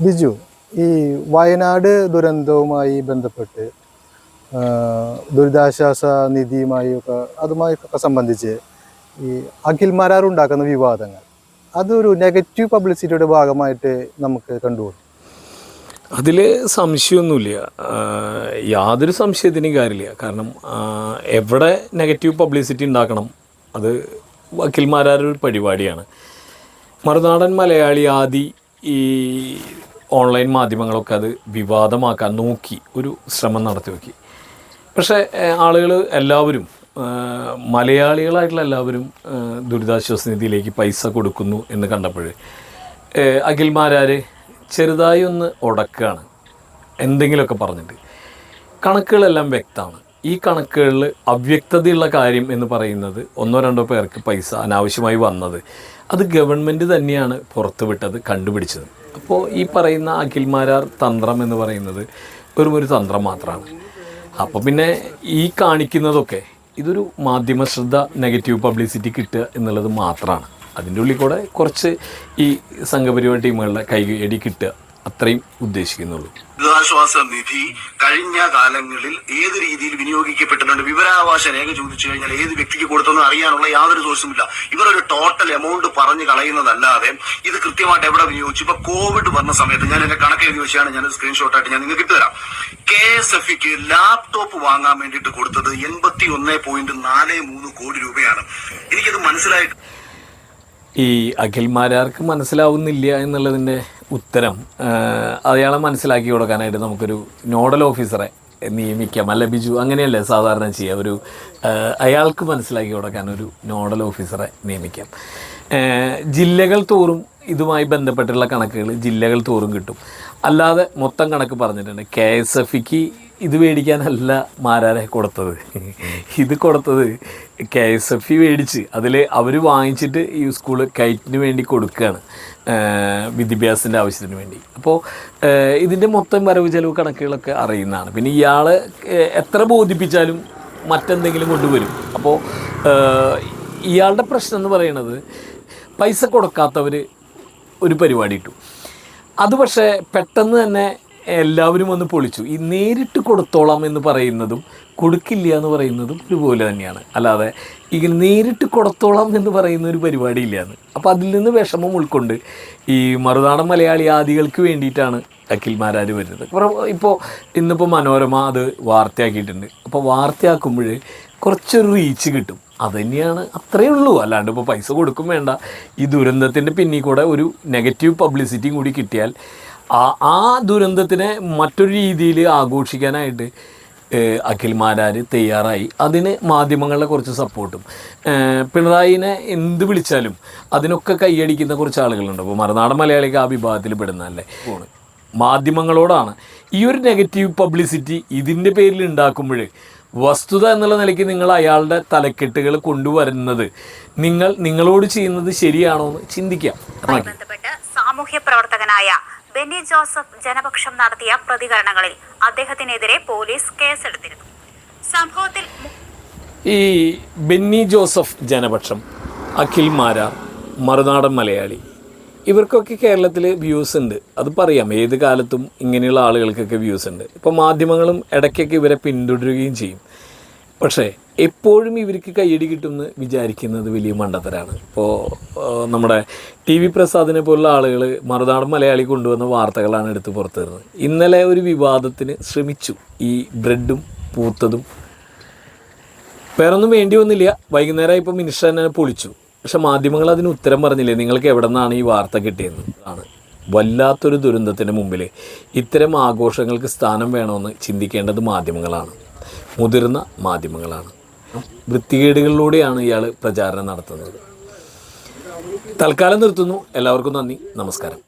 ബിജു ഈ വയനാട് ദുരന്തവുമായി ബന്ധപ്പെട്ട് ദുരിതാശ്വാസ നിധിയുമായി ഒക്കെ അതുമായൊക്കെ സംബന്ധിച്ച് ഈ അഖിൽ മാരാർ ഉണ്ടാക്കുന്ന വിവാദങ്ങൾ അതൊരു നെഗറ്റീവ് പബ്ലിസിറ്റിയുടെ ഭാഗമായിട്ട് നമുക്ക് കണ്ടുപോകും അതിൽ സംശയമൊന്നുമില്ല. യാതൊരു സംശയത്തിനും കാര്യമില്ല. കാരണം എവിടെ നെഗറ്റീവ് പബ്ലിസിറ്റി ഉണ്ടാക്കണം? അത് വക്കീൽമാരുടെ ഒരു പരിപാടിയാണ്. മറുനാടൻ മലയാളി ആദി ഈ ഓൺലൈൻ മാധ്യമങ്ങളൊക്കെ അത് വിവാദമാക്കാൻ നോക്കി ഒരു ശ്രമം നടത്തി നോക്കി. പക്ഷേ ആളുകൾ എല്ലാവരും മലയാളികളായിട്ടുള്ള എല്ലാവരും ദുരിതാശ്വാസ നിധിയിലേക്ക് പൈസ കൊടുക്കുന്നു എന്ന് കണ്ടപ്പോൾ അഖിൽമാരാർ ചെറുതായി ഒന്ന് ഉടക്കുകയാണ് എന്തെങ്കിലുമൊക്കെ പറഞ്ഞിട്ട്. കണക്കുകളെല്ലാം വ്യക്തമാണ്. ഈ കണക്കുകളിൽ അവ്യക്തതയുള്ള കാര്യം എന്ന് പറയുന്നത് ഒന്നോ രണ്ടോ പേർക്ക് പൈസ അനാവശ്യമായി വന്നത്. അത് ഗവൺമെന്റ് തന്നെയാണ് പുറത്തുവിട്ടത് കണ്ടുപിടിച്ചത്. അപ്പോൾ ഈ പറയുന്ന അഖിൽമാരാർ തന്ത്രം എന്ന് പറയുന്നത് വെറും ഒരു തന്ത്രം മാത്രമാണ് അപ്പോൾ പിന്നെ ഈ കാണിക്കുന്നതൊക്കെ ഇതൊരു മാധ്യമ ശ്രദ്ധ നെഗറ്റീവ് പബ്ലിസിറ്റി കിട്ടുക എന്നുള്ളത് മാത്രമാണ് അതിന്റെ ഉള്ളിൽ കൂടെ കുറച്ച് ഈ സംഘപരിവാർ ടീമുകളുടെ കൈയടി കിട്ടുക അത്രയും ഉദ്ദേശിക്കുന്നുള്ളൂ. ദുരിതാശ്വാസ നിധി കഴിഞ്ഞ കാലങ്ങളിൽ ഏത് രീതിയിൽ വിനിയോഗിക്കപ്പെട്ടിട്ടുണ്ട്? വിവരാവകാശ രേഖ ചോദിച്ചു കഴിഞ്ഞാൽ ഏത് വ്യക്തിക്ക് കൊടുത്തെന്ന് അറിയാനുള്ള യാതൊരു സോഴ്സും ഇല്ല. ഇവർ ഒരു ടോട്ടൽ എമൗണ്ട് പറഞ്ഞു കളയുന്നതല്ലാതെ ഇത് കൃത്യമായിട്ട് എവിടെ വിനിയോഗിച്ചു? ഇപ്പൊ കോവിഡ് വന്ന സമയത്ത് ഞാൻ എന്റെ കണക്ക് എഴുതി വെച്ചാണ് ഞാൻ സ്ക്രീൻഷോട്ട് ആയിട്ട് ഞാൻ നിങ്ങൾക്ക് ഇട്ടുതരാം. കെ എസ് എഫ് ഇക്ക് ലാപ്ടോപ്പ് വാങ്ങാൻ വേണ്ടിട്ട് കൊടുത്തത് എൺപത്തി ഒന്ന് പോയിന്റ് നാല് മൂന്ന് കോടി രൂപയാണ്. എനിക്കത് മനസ്സിലായിട്ട് ഈ അഖിൽമാരാർക്ക് മനസ്സിലാവുന്നില്ല എന്നുള്ളതിന്റെ ഉത്തരം അയാളെ മനസ്സിലാക്കി കൊടുക്കാനായിട്ട് നമുക്കൊരു നോഡൽ ഓഫീസറെ നിയമിക്കാം. അല്ല ബിജു അങ്ങനെയല്ലേ സാധാരണ ചെയ്യുക ഒരു അയാൾക്ക് മനസ്സിലാക്കി കൊടുക്കാൻ ഒരു നോഡൽ ഓഫീസറെ നിയമിക്കാം. ജില്ലകൾ തോറും ഇതുമായി ബന്ധപ്പെട്ടുള്ള കണക്കുകൾ ജില്ലകൾ തോറും കിട്ടും. അല്ലാതെ മൊത്തം കണക്ക് പറഞ്ഞിട്ടുണ്ട്. കെ എസ് എഫ് ഇക്ക് ഇത് മേടിക്കാനല്ല മാരാരെ കൊടുത്തത്. ഇത് കൊടുത്തത് കെ എസ് എഫ് ഇ മേടിച്ച് അതിൽ അവർ വാങ്ങിച്ചിട്ട് ഈ സ്കൂൾ കയറ്റിന് വേണ്ടി കൊടുക്കുകയാണ് വിദ്യാഭ്യാസത്തിന്റെ ആവശ്യത്തിന് വേണ്ടി. അപ്പോൾ ഇതിന്റെ മൊത്തം വരവ് ചെലവ് കണക്കുകളൊക്കെ അറിയുന്നതാണ്. പിന്നെ ഇയാൾ എത്ര ബോധിപ്പിച്ചാലും മറ്റെന്തെങ്കിലും കൊണ്ടുവരും. അപ്പോൾ ഇയാളുടെ പ്രശ്നം എന്ന് പറയുന്നത് പൈസ കൊടുക്കാത്തവർ ഒരു പരിപാടി ഇട്ടു. അത് പക്ഷേ പെട്ടെന്ന് തന്നെ എല്ലാവരും വന്ന് പൊളിച്ചു. ഈ നേരിട്ട് കൊടുത്തോളാം എന്ന് പറയുന്നതും കൊടുക്കില്ല എന്ന് പറയുന്നതും ഒരുപോലെ തന്നെയാണ്. അല്ലാതെ ഇങ്ങനെ നേരിട്ട് കൊടുത്തോളാം എന്ന് പറയുന്ന ഒരു പരിപാടി ഇല്ലയെന്ന് അപ്പോൾ അതിൽ നിന്ന് വിഷമം ഉൾക്കൊണ്ട് ഈ മറുനാടൻ മലയാളി ആദികൾക്ക് വേണ്ടിയിട്ടാണ് അഖിൽമാരാർ വരുന്നത്. ഇപ്പോൾ ഇന്നിപ്പോൾ മനോരമ അത് വാർത്തയാക്കിയിട്ടുണ്ട്. അപ്പോൾ വാർത്തയാക്കുമ്പോൾ കുറച്ചൊരു റീച്ച് കിട്ടും. അതുതന്നെയാണ് അത്രയേ ഉള്ളൂ. അല്ലാണ്ട് ഇപ്പോൾ പൈസ കൊടുക്കും വേണ്ട. ഈ ദുരന്തത്തിന്റെ പിന്നിൽ കൂടെ ഒരു നെഗറ്റീവ് പബ്ലിസിറ്റിയും കൂടി കിട്ടിയാൽ ആ ആ ദുരന്തത്തിനെ മറ്റൊരു രീതിയിൽ ആഘോഷിക്കാനായിട്ട് അഖിൽ അഖിൽമാരാർ തയ്യാറായി. അതിന് മാധ്യമങ്ങളുടെ കുറച്ച് സപ്പോർട്ടും. പിണറായിനെ എന്ത് വിളിച്ചാലും അതിനൊക്കെ കൈയടിക്കുന്ന കുറച്ച് ആളുകളുണ്ട്. അപ്പോൾ മറുനാടൻ മലയാളിക്ക് ആ വിഭാഗത്തിൽ പെടുന്നതല്ലേ മാധ്യമങ്ങളോടാണ്. ഈ ഒരു നെഗറ്റീവ് പബ്ലിസിറ്റി ഇതിന്റെ പേരിൽ ഉണ്ടാക്കുമ്പോൾ വസ്തുത എന്നുള്ള നിലയ്ക്ക് നിങ്ങൾ അയാളുടെ തലക്കെട്ടുകൾ കൊണ്ടുവരുന്നത് നിങ്ങൾ നിങ്ങളോട് ചെയ്യുന്നത് ശരിയാണോ എന്ന് ചിന്തിക്കാം. ബന്ധപ്പെട്ട് സാമൂഹ്യ പ്രവർത്തകനായ ബെന്നി ജോസഫ് ജനപക്ഷം നടത്തിയ പ്രതികരണങ്ങളിൽ അദ്ദേഹത്തിനെതിരെ പോലീസ് കേസെടുത്തിരുന്നു. സംഭവത്തിൽ ഈ ബെന്നി ജോസഫ് ജനപക്ഷം അഖിൽ മാരാർ മറുനാടൻ മലയാളി ഇവർക്കൊക്കെ കേരളത്തിൽ വ്യൂസ് ഉണ്ട്. അത് പറയാം ഏത് കാലത്തും ഇങ്ങനെയുള്ള ആളുകൾക്കൊക്കെ വ്യൂസ് ഉണ്ട്. ഇപ്പോൾ മാധ്യമങ്ങളും ഇടയ്ക്കൊക്കെ ഇവരെ പിന്തുടരുകയും ചെയ്യും. പക്ഷേ എപ്പോഴും ഇവർക്ക് കയ്യടി കിട്ടുമെന്ന് വിചാരിക്കുന്നത് വലിയ മണ്ടത്തരാണ്. ഇപ്പോൾ നമ്മുടെ ടി വി പ്രസാദിനെ പോലുള്ള ആളുകൾ മറുനാടൻ മലയാളി കൊണ്ടുവന്ന വാർത്തകളാണ് എടുത്ത് പുറത്തു തരുന്നത് ഇന്നലെ ഒരു വിവാദത്തിന് ശ്രമിച്ചു. ഈ ബ്രെഡും പൂത്തതും. വേറൊന്നും വേണ്ടി വന്നില്ല. വൈകുന്നേരം ഇപ്പോൾ മിനിസ്റ്റർ തന്നെ പൊളിച്ചു. പക്ഷെ മാധ്യമങ്ങൾ അതിന് ഉത്തരം പറഞ്ഞില്ലേ? നിങ്ങൾക്ക് എവിടെ നിന്നാണ് ഈ വാർത്ത കിട്ടിയെന്ന്? ആണ്. വല്ലാത്തൊരു ദുരന്തത്തിന് മുമ്പിൽ ഇത്തരം ആഘോഷങ്ങൾക്ക് സ്ഥാനം വേണമെന്ന് ചിന്തിക്കേണ്ടത് മാധ്യമങ്ങളാണ്. മുതിർന്ന മാധ്യമങ്ങളാണ്. വൃത്തികേടുകളിലൂടെയാണ് ഇയാൾ പ്രചാരണം നടത്തുന്നത്. തൽക്കാലം നിർത്തുന്നു. എല്ലാവർക്കും നന്ദി. നമസ്കാരം.